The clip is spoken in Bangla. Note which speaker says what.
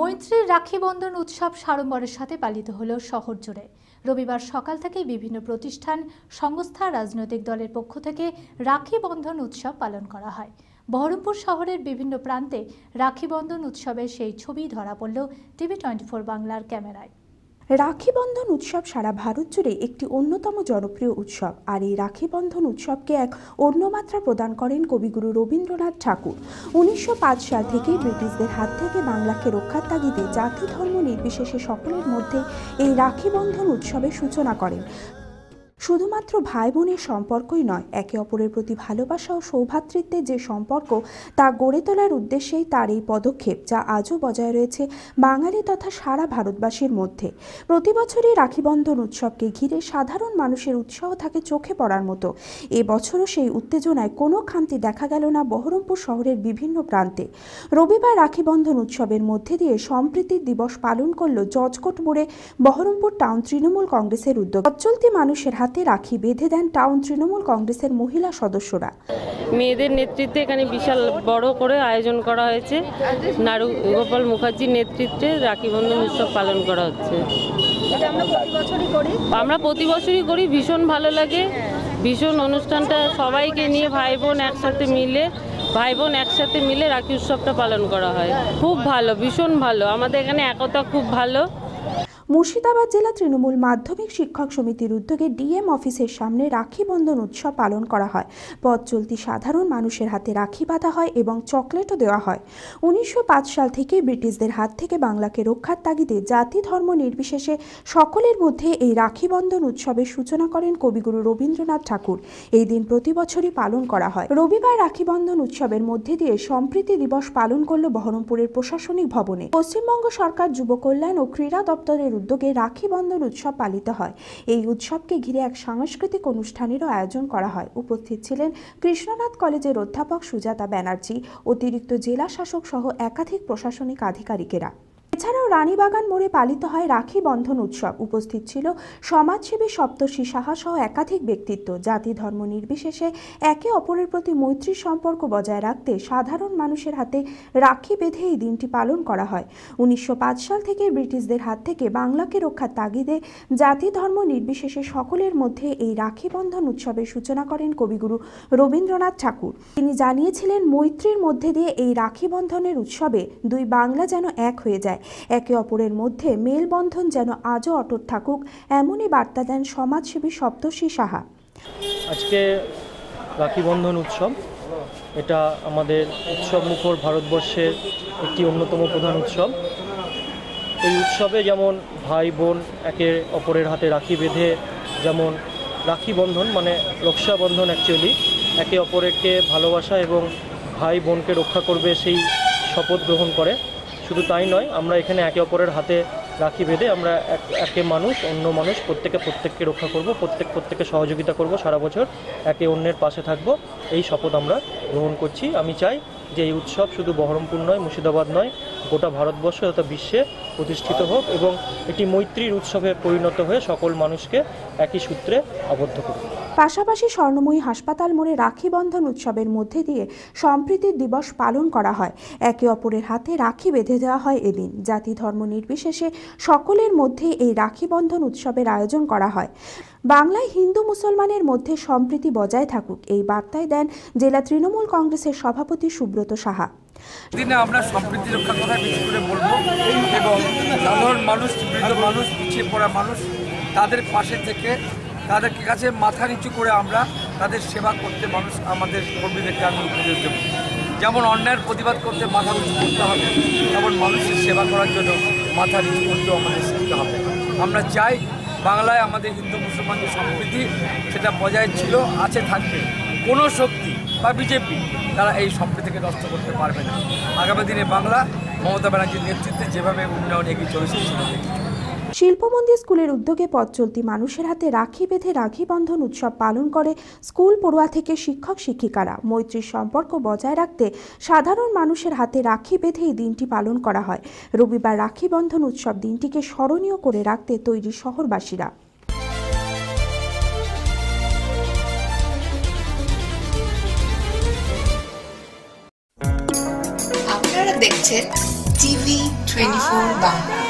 Speaker 1: মৈত্রীর রাখি বন্ধন উৎসব সাড়ম্বরের সাথে পালিত হল শহর জুড়ে। রবিবার সকাল থেকে বিভিন্ন প্রতিষ্ঠান, সংস্থা, রাজনৈতিক দলের পক্ষ থেকে রাখি বন্ধন উৎসব পালন করা হয়। বহরমপুর শহরের বিভিন্ন প্রান্তে রাখি বন্ধন উৎসবের সেই ছবি ধরা পড়ল টিভি টোয়েন্টি বাংলার ক্যামেরায়।
Speaker 2: রাখি বন্ধন উৎসব সারা ভারত জুড়ে একটি অন্যতম জনপ্রিয় উৎসব। আর এই রাখি বন্ধন উৎসবকে এক অন্য মাত্রা প্রদান করেন কবিগুরু রবীন্দ্রনাথ ঠাকুর। উনিশশো পাঁচ সাল থেকেই ব্রিটিশদের হাত থেকে বাংলাকে রক্ষার তাগিদে জাতি ধর্ম নির্বিশেষে সকলের মধ্যে এই রাখি বন্ধন উৎসবের সূচনা করেন। শুধুমাত্র ভাই বোনের সম্পর্কই নয়, একে অপরের প্রতি ভালোবাসা ও সৌভ্রাতৃত্বের যে সম্পর্ক, তা গড়ে তোলার উদ্দেশ্যেই তার এই পদক্ষেপ, যা আজও বজায় রয়েছে বাঙালি তথা সারা ভারতবাসীর মধ্যে। প্রতি বছরই রাখিবন্ধন উৎসবকে ঘিরে সাধারণ মানুষের উৎসাহ থাকে চোখে পড়ার মতো। এবছরও সেই উত্তেজনায় কোনো খামতি দেখা গেল না বহরমপুর শহরের বিভিন্ন প্রান্তে। রবিবার রাখিবন্ধন উৎসবের মধ্যে দিয়ে সম্প্রীতির দিবস পালন করল জজকোট মোড়ে বহরমপুর টাউন তৃণমূল কংগ্রেসের উদ্যোগ। চলতি মানুষের হাতে রাখি বেঁধে দেন টাউন তৃণমূল কংগ্রেসের মহিলা সদস্যরা।
Speaker 3: মেয়েদের নেতৃত্বে এখানে বিশাল বড় করে আয়োজন করা হয়েছে। নারু গোপাল মুখার্জির নেতৃত্বে রাখি বন্ধন উৎসব পালন করা হচ্ছে। আমরা প্রতি বছরই করি ভীষণ ভালো লাগে। ভীষণ অনুষ্ঠানটা সবাইকে নিয়ে ভাই বোন একসাথে মিলে ভাই বোন একসাথে মিলে রাখি উৎসবটা পালন করা হয়। খুব ভালো ভীষণ ভালো। আমাদের এখানে একতা খুব ভালো।
Speaker 2: মুর্শিদাবাদ জেলা তৃণমূল মাধ্যমিক শিক্ষক সমিতির উদ্যোগে ডিএম অফিসের সামনে রাখি বন্ধন উৎসব পালন করা হয়। পথ চলতি সাধারণ মানুষের হাতে রাখি বাঁধা হয় এবং চকলেটও দেওয়া হয়। উনিশশো পাঁচ সাল থেকে ব্রিটিশদের হাত থেকে বাংলাকে রক্ষার তাগিদে জাতি ধর্ম নির্বিশেষে সকলের মধ্যে এই রাখি বন্ধন উৎসবের সূচনা করেন কবিগুরু রবীন্দ্রনাথ ঠাকুর। এই দিন প্রতি বছরই পালন করা হয়। রবিবার রাখি বন্ধন উৎসবের মধ্যে দিয়ে সম্প্রীতি দিবস পালন করল বহরমপুরের প্রশাসনিক ভবনে। পশ্চিমবঙ্গ সরকার যুব কল্যাণ ও ক্রীড়া দপ্তরের উদ্যোগে রাখি বন্ধন উৎসব পালিত হয়। এই উৎসবকে ঘিরে এক সাংস্কৃতিক অনুষ্ঠানেরও আয়োজন করা হয়। উপস্থিত ছিলেন কৃষ্ণনাথ কলেজের অধ্যাপক সুজাতা ব্যানার্জি, অতিরিক্ত জেলা শাসক সহ একাধিক প্রশাসনিক আধিকারিকেরা। এছাড়াও রানীবাগান মোড়ে পালিত হয় রাখি বন্ধন উৎসব। উপস্থিত ছিল সমাজসেবী সপ্তর্ষি সাহা সহ একাধিক ব্যক্তিত্ব। জাতি ধর্ম নির্বিশেষে একে অপরের প্রতি মৈত্রীর সম্পর্ক বজায় রাখতে সাধারণ মানুষের হাতে রাখি বেঁধে এই দিনটি পালন করা হয়। উনিশশো পাঁচ সাল থেকে ব্রিটিশদের হাত থেকে বাংলাকে রক্ষার তাগিদে জাতি ধর্ম নির্বিশেষে সকলের মধ্যে এই রাখি বন্ধন উৎসবের সূচনা করেন কবিগুরু রবীন্দ্রনাথ ঠাকুর। তিনি জানিয়েছিলেন, মৈত্রীর মধ্যে দিয়ে এই রাখি বন্ধনের উৎসবে দুই বাংলা যেন এক হয়ে যায়। একে অপরের মধ্যে মেলবন্ধন যেন আজও অটুট থাকুক, এমনই বার্তা দেন সমাজসেবী সপ্তর্ষি সাহা।
Speaker 4: আজকে রাখি বন্ধন উৎসব, এটা আমাদের উৎসব মুখর ভারতবর্ষের একটি অন্যতম প্রধান উৎসব। এই উৎসবে যেমন ভাই বোন একে অপরের হাতে রাখি বেঁধে, যেমন রাখি বন্ধন মানে রক্ষাবন্ধন অ্যাকচুয়ালি একে অপরকে ভালোবাসা এবং ভাই বোনকে রক্ষা করবে সেই শপথ গ্রহণ করে। শুধু তাই নয়, আমরা এখানে একে অপরের হাতে রাখি বেঁধে আমরা এক, একে মানুষ, অন্য মানুষ প্রত্যেকে প্রত্যেককে রক্ষা করব, প্রত্যেক, প্রত্যেককে সহযোগিতা করব, সারা বছর একে অন্যের পাশে থাকব। এই শপথ আমরা গ্রহণ করছি। আমি চাই যে এই উৎসব শুধু বহরমপুর নয়, মুর্শিদাবাদ নয়, গোটা ভারতবর্ষ তথা বিশ্বে প্রতিষ্ঠিত হোক এবং এটি মৈত্রীর উৎসবে পরিণত হয়ে সকল মানুষকে একই সূত্রে আবদ্ধ করুক
Speaker 2: পাশাপাশি স্বর্ণময়ী হাসপাতাল মোড়ে রাখি বন্ধন উৎসবের মধ্যে দিয়ে সম্প্রীতির দিবস পালন করা হয়। একে অপরের হাতে রাখি বেঁধে দেওয়া হয় এদিন। জাতি ধর্ম নির্বিশেষে সকলের মধ্যে এই রাখি বন্ধন উৎসবের আয়োজন করা হয়। বাংলায় হিন্দু মুসলমানের মধ্যে সম্প্রীতি বজায় থাকুক এই বার্তায় দেন জেলা তৃণমূল কংগ্রেসের সভাপতি সুব্রত সাহা।
Speaker 5: দিনে আমরা সম্প্রীতি রক্ষার কথা বেশি করে বলব। এবং সাধারণ মানুষ বৃদ্ধ মানুষ পিছিয়ে পড়া মানুষ তাদের পাশে থেকে, তাদের কাছে মাথা নিচু করে আমরা তাদের সেবা করতে মানুষ আমাদের কর্মীদেরকে আমি উপদেশ দেবো। যেমন অন্যায়ের প্রতিবাদ করতে মাথা নিচু করতে হবে, তেমন মানুষের সেবা করার জন্য মাথা নিচু করতেও আমাদের শিখতে হবে। আমরা চাই বাংলায় আমাদের হিন্দু মুসলমান যে সম্প্রীতি, সেটা বজায় ছিল, আছে, থাকবে। কোনো শক্তি বা বিজেপি তারা এই সম্প্রীতিকে নষ্ট করতে পারবে না। আগামী দিনে বাংলা মমতা ব্যানার্জির নেতৃত্বে যেভাবে উন্নয়ন এগিয়ে চলেছে, সেভাবে।
Speaker 2: শিল্পমন্দির স্কুলের উদ্যোগে পথ চলতি মানুষের হাতে রাখি বেঁধে রাখি বন্ধন উৎসব পালন করে স্কুল পড়ুয়া থেকে শিক্ষক শিক্ষিকারা। মৈত্রীর সম্পর্ক বজায় রাখতে সাধারণ মানুষের হাতে রাখি বেঁধে এই দিনটি পালন করা হয়। রবিবার রাখি বন্ধন উৎসব দিনটিকে স্মরণীয় করে রাখতে তৈরি শহরবাসীরা।
Speaker 6: দেখছেন TV twenty four Bangla.